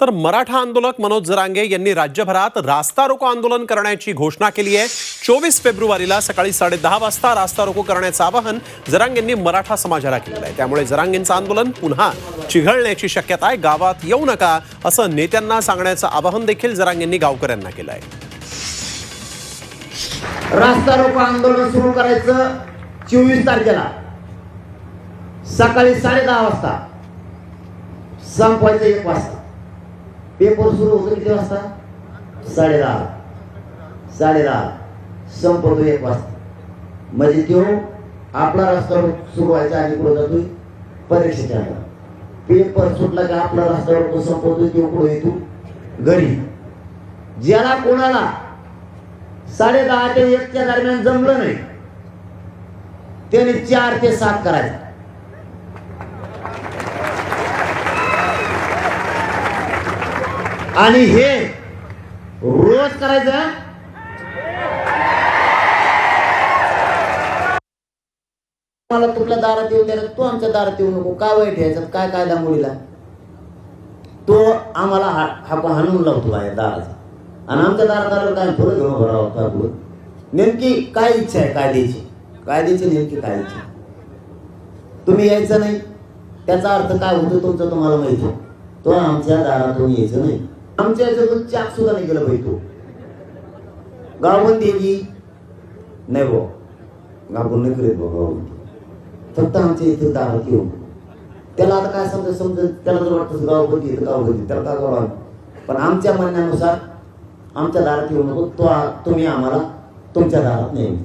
तर मराठा आंदोलक मनोज जरांगे यांनी राज्यभरात रास्ता रोको आंदोलन करण्याची घोषणा केली आहे. चोवीस फेब्रुवारीला सकाळी साडेदहा वाजता रास्ता रोको करण्याचं आवाहन जरांगेंनी मराठा समाजाला केलेलं आहे. त्यामुळे जरांगेंचं आंदोलन पुन्हा चिघळण्याची शक्यता आहे. गावात येऊ नका असं नेत्यांना सांगण्याचं आवाहन देखील जरांगेंनी गावकऱ्यांना केलं आहे. रास्ता रोको आंदोलन सुरू करायचं चोवीस तारखेला. सकाळी साडे वाजता. संपवायचं एक वाजता. पेपर सुरू होतो किती वाजता? साडे दहा साडे दहा संपतो एक वाजता. म्हणजे तो आपला रस्ता सुरू व्हायचा आणि पुढे जातोय परीक्षेच्या पेपर सुटला का आपला रस्ता तो संपवतोय तो पुढे येतो घरी. ज्याला कोणाला साडे दहा ते एकच्या दरम्यान जमलं नाही त्याने चार ते सात करायचं. आणि हे रोज करायचं? मला तुमच्या दारात येऊ द्यायला तू आमच्या दारात येऊ नको. काय वाईट यायचं काय कायदा मुलीला? तो आम्हाला हा हाणून लावतो बाहेर दाराचा. आणि आमच्या दारात आलं काय पुढे घेऊन हो, भरावं काय पुढं? नेमकी काय इच्छा आहे कायद्याची? कायद्याची नेमकी काय इच्छा तुम्ही यायचं नाही. त्याचा अर्थ काय होतो तुमचं तुम्हाला माहिती आहे. तो आमच्या दारातून यायचं नाही. आमच्या याच्यातून चाक सुद्धा नाही गेलं पाहिजे तो. गावबंदी आहे की? नाही भाऊ गावबंद नाही करीत भाऊ गावबंदी फक्त आमच्या इथे दारात येऊ त्याला आता काय समजा समजा त्याला जर वाटतं गावपती येतं गावपती त्याला काय करावं? पण आमच्या म्हणण्यानुसार आमच्या दारात येऊ नको. तो तुम्ही आम्हाला तुमच्या दारात नाही येऊ.